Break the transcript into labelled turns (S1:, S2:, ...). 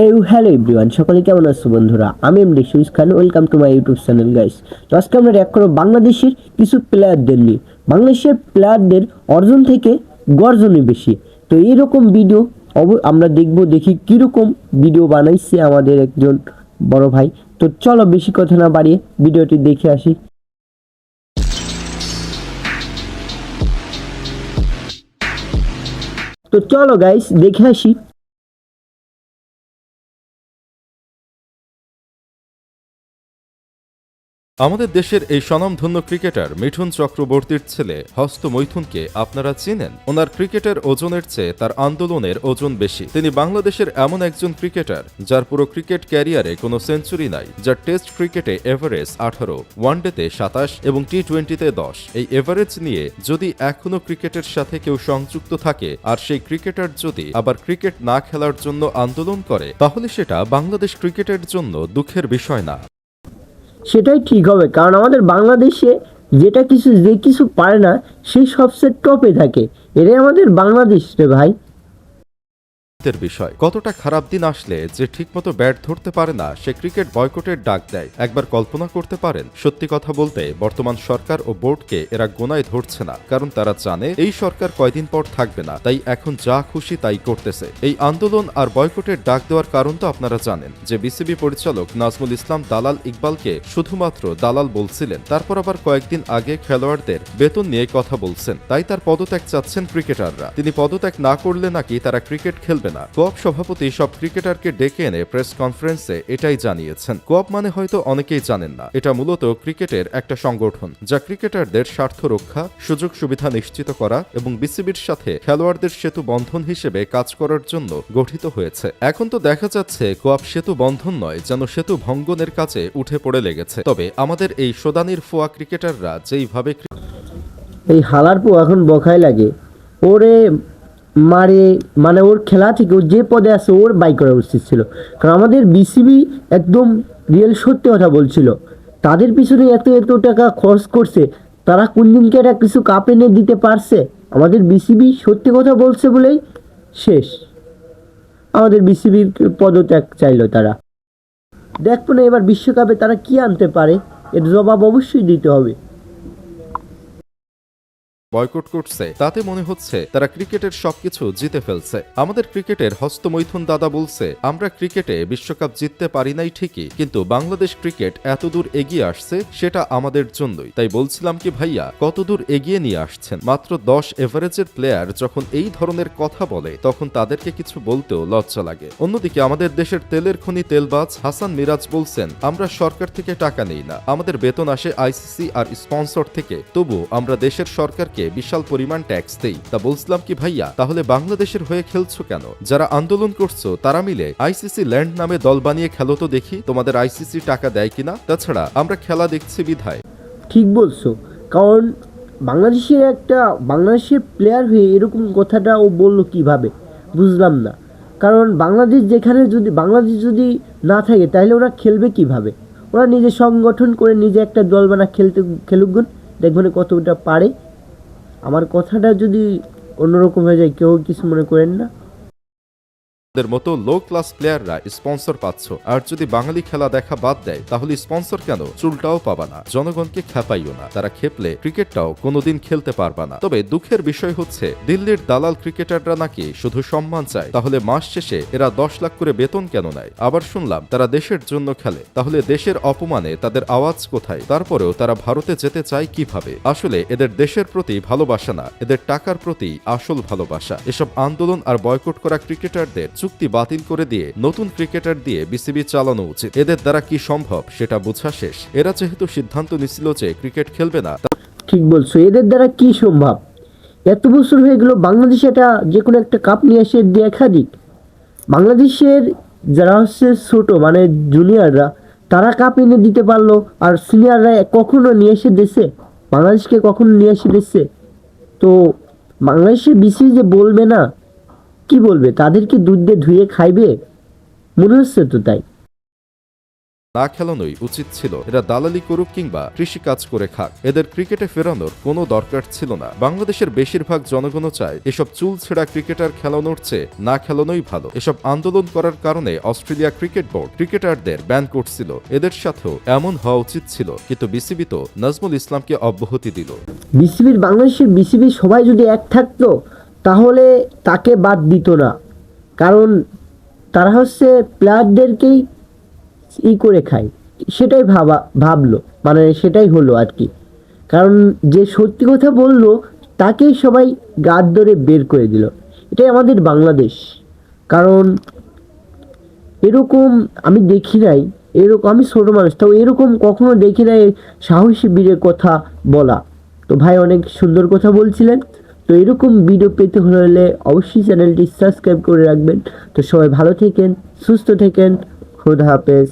S1: এই hello everyone সকলে কেমন আছো বন্ধুরা? আমি MD Swiss Khan. Welcome to my YouTube channel guys তো আজকে আমরা এক করব বাংলাদেশের কিছু প্লেয়ারদের নিয়ে। বাংলাদেশের প্লেয়ারদের অর্জন থেকে গর্জনই বেশি। তো এইরকম ভিডিও অব আমরা দেখব, দেখি কীরকম ভিডিও বানাইছে আমাদের একজন বড় ভাই। তো চলো বেশি কথা না বাড়িয়ে ভিডিওটি দেখে আসি। তো চলো গাইস দেখে আসি।
S2: আমাদের দেশের এই স্বনামধন্য ক্রিকেটার মিঠুন চক্রবর্তীর ছেলে হস্ত মৈথুনকে আপনারা চিনেন? ওনার ক্রিকেটের ওজনের চেয়ে তার আন্দোলনের ওজন বেশি। তিনি বাংলাদেশের এমন একজন ক্রিকেটার যার পুরো ক্রিকেট ক্যারিয়ারে কোনো সেঞ্চুরি নাই, যার টেস্ট ক্রিকেটে এভারেজ আঠারো ওয়ান ওয়ানডেতে সাতাশ এবং টি টোয়েন্টিতে দশ। এই এভারেজ নিয়ে যদি এখনও ক্রিকেটের সাথে কেউ সংযুক্ত থাকে, আর সেই ক্রিকেটার যদি আবার ক্রিকেট না খেলার জন্য আন্দোলন করে, তাহলে সেটা বাংলাদেশ ক্রিকেটের জন্য দুঃখের বিষয় না।
S1: সেটাই ঠিক হবে। কারণ আমাদের বাংলাদেশে যেটা কিছু, যে কিছু পারে না সেই সবচেয়ে টপে থাকে। এটাই আমাদের বাংলাদেশ রে ভাই।
S2: এর বিষয়। কতটা খারাপ দিন আসলে যে ঠিকমতো ব্যাট ধরতে পারে না, সে ক্রিকেট বয়কটের ডাক দেয়। একবার কল্পনা করতে পারেন, সত্যি কথা বলতে বর্তমান সরকার ও বোর্ডকে এরা গোনায় ধরছে না, কারণ তারা জানে এই সরকার কয়দিন পর থাকবে না, তাই এখন যা খুশি তাই করতেছে। এই আন্দোলন আর বয়কটের ডাক দেওয়ার কারণ তো আপনারা জানেন, যে বিসিবি পরিচালক নাজমুল ইসলাম দালাল ইকবালকে শুধুমাত্র দালাল বলছিলেন, তারপর আবার কয়েকদিন আগে খেলোয়াড়দের বেতন নিয়ে কথা বলছেন, তাই তার পদত্যাগ চাচ্ছেন ক্রিকেটাররা। তিনি পদত্যাগ না করলে নাকি তারা ক্রিকেট খেলবে না। কোপ সভাপতি সব ক্রিকেটারকে ডেকে এনে প্রেস কনফারেন্সে এটাই জানিয়েছেন। কোপ মানে হয়তো অনেকেই জানেন না। এটা মূলত ক্রিকেটের একটা সংগঠন যা ক্রিকেটারদের স্বার্থ রক্ষা, সুযোগ সুবিধা নিশ্চিত করা এবং বিসিবির সাথে খেলোয়াড়দের সেতু বন্ধন হিসেবে কাজ করার জন্য গঠিত হয়েছে। এখন তো দেখা যাচ্ছে কোয়াপ সেতু বন্ধন নয়, যেন সেতু ভঙ্গনের কাছে উঠে পড়ে লেগেছে। তবে আমাদের এই সোদানির ফোয়া ক্রিকেটাররা যেইভাবে
S1: এই হালার পো এখন বখাই লাগে। ওরে মারে মানে ওর খেলা থেকে যে পদে আছে, ওর বাই করা উচিত ছিল। কারণ আমাদের বিসিবি একদম রিয়েল সত্যি কথা বলছিল। তাদের পিছনে এত এত টাকা খরচ করছে, তারা কোন দিনকে একটা কিছু কাপ এনে দিতে পারছে? আমাদের বিসিবি সত্যি কথা বলছে বলেই শেষ। আমাদের বিসিবির পদত্যাগ চাইলো তারা। দেখব না এবার বিশ্বকাপে তারা কি আনতে পারে, এর জবাব অবশ্যই দিতে হবে।
S2: বয়কট করছে। তাতে মনে হচ্ছে তারা ক্রিকেটের সবকিছু জিতে ফেলছে। আমাদের ক্রিকেটের হস্তমৈথুন দাদা বলছে, আমরা ক্রিকেটে বিশ্বকাপ জিততে পারি নাই ঠিকই, কিন্তু বাংলাদেশ ক্রিকেট এত দূর এগিয়ে আসছে সেটা আমাদের জন্যই। তাই বলছিলাম কি, ভাইয়া কত দূর এগিয়ে নিয়ে আসছেন? মাত্র দশ এভারেজের প্লেয়ার যখন এই ধরনের কথা বলে, তখন তাদেরকে কিছু বলতেও লজ্জা লাগে। অন্যদিকে আমাদের দেশের তেলের খনি তেলবাজ হাসান মিরাজ বলছেন, আমরা সরকার থেকে টাকা নেই না, আমাদের বেতন আসে আইসিসি আর স্পন্সর থেকে তবু আমরা দেশের সরকারকে বিশাল পরিমাণ ট্যাক্স দেই। তা বলছিলাম কি ভাইয়া, তাহলে বাংলাদেশের হয়ে খেলছো কেন? যারা আন্দোলন করছ, তারা মিলে আইসিসি ল্যান্ড নামে দল বানিয়ে খেলো তো দেখি তোমাদের আইসিসি টাকা দেয় কিনা? তাছাড়া আমরা খেলা দেখছি বিধায়।
S1: ঠিক বলছো, কারণ বাংলাদেশের একটা, বাংলাদেশের প্লেয়ার হয়ে এরকম কথাটা ও বলল কীভাবে? বুঝলাম না। কারণ বাংলাদেশ যেখানে যদি, বাংলাদেশ যদি না থাকে, তাহলে ওরা খেলবে কীভাবে? ওরা নিজে সংগঠন করে নিজে একটা দল বানা খেলতে খেলুকগুন দেখবেন কতটা পারে আমার কথাটা যদি অন্যরকম হয়ে যায় কেউ কিছু মনে করেন না?
S2: দের মতো লো ক্লাস প্লেয়াররা স্পন্সর পাচ্ছ। আর যদি বাঙালি খেলা দেখা বাদ দেয়, তাহলে স্পন্সর কেন? চুলটাও পাবা না, জনগণকে খেপাইও না। তারা খেপলে ক্রিকেটটাও কোনোদিন খেলতে পারবা না। তবে দুঃখের বিষয় হচ্ছে, দিল্লির দালাল ক্রিকেটাররা নাকি শুধু সম্মান চায়? তাহলে মাস শেষে এরা দশ লাখ করে বেতন কেন নেয়? আবার শুনলাম, তারা দেশের জন্য খেলে। তাহলে দেশের অপমানে তাদের আওয়াজ কোথায়? তারপরেও তারা ভারতে যেতে চায় কীভাবে? আসলে এদের দেশের প্রতি ভালোবাসা না, এদের টাকার প্রতি আসল ভালোবাসা। এসব আন্দোলন আর বয়কট করা ক্রিকেটারদের চুক্তি বাতিল করে দিয়ে নতুন ক্রিকেটার দিয়ে বিসিবি চালানো উচিত। এদের দ্বারা কি সম্ভব সেটা বোঝা শেষ। এরা যেহেতু সিদ্ধান্ত নিছিল যে ক্রিকেট খেলবে না
S1: ঠিক বলছো। এদের দ্বারা কি সম্ভব? এত বছর হয়ে গেল, বাংলাদেশ এটা যে কোনো একটা কাপ নিয়ে এসে দেখা দিক বাংলাদেশের যারা হচ্ছে ছোট মানে জুনিয়ররা তারা কাপ এনে দিতে পারল, আর সিনিয়ররা কখনো নিয়ে এসে দেশে বাংলাদেশকে কখনো নিয়ে এসে দেশে তো বাংলাদেশের বিসি যে বলবে না কি বলবে? তাদেরকে দুধ দিয়ে ধুয়ে খাইবে? মনে হচ্ছে তো তাই।
S2: না খেলানোই উচিত ছিল। এরা দালালি করুক কিংবা কৃষিকাজ করে খাক এদের ক্রিকেটে ফেরানোর কোনো দরকার ছিল না। বাংলাদেশের বেশিরভাগ জনগণও চায় এসব চুল ছেঁড়া ক্রিকেটার খেলানোর চেয়ে না খেলানোই ভালো। এসব আন্দোলন করার কারণে অস্ট্রেলিয়া ক্রিকেট বোর্ড ক্রিকেটারদের ব্যান করছিল। এদের সাথেও এমন হওয়া উচিত ছিল কিন্তু বিসিবি তো নাজমুল ইসলামকে অব্যাহতি দিল।
S1: বিসিবির বাংলাদেশের বিসিবি সবাই যদি এক থাকতো তাহলে তাকে বাদ দিত না। কারণ তারা হচ্ছে প্লেয়ারদেরকেই ই করে খায়। সেটাই ভাবা, ভাবলো। মানে সেটাই হলো আর কি। কারণ যে সত্যি কথা বলল, তাকেই সবাই গাদ ধরে বের করে দিল। এটাই আমাদের বাংলাদেশ। কারণ এরকম আমি দেখি নাই, এরকম আমি ছোট মানুষ তাও এরকম কখনো দেখি নাই সাহসী বীরের কথা বলা। তো ভাই অনেক সুন্দর কথা বলছিলেন। তো এরকম ভিডিও পেতে হলে অবশ্যই চ্যানেলটি সাবস্ক্রাইব করে রাখবেন। তো সবাই ভালো থেকেন, সুস্থ থেকেন, খুদা হাফেজ।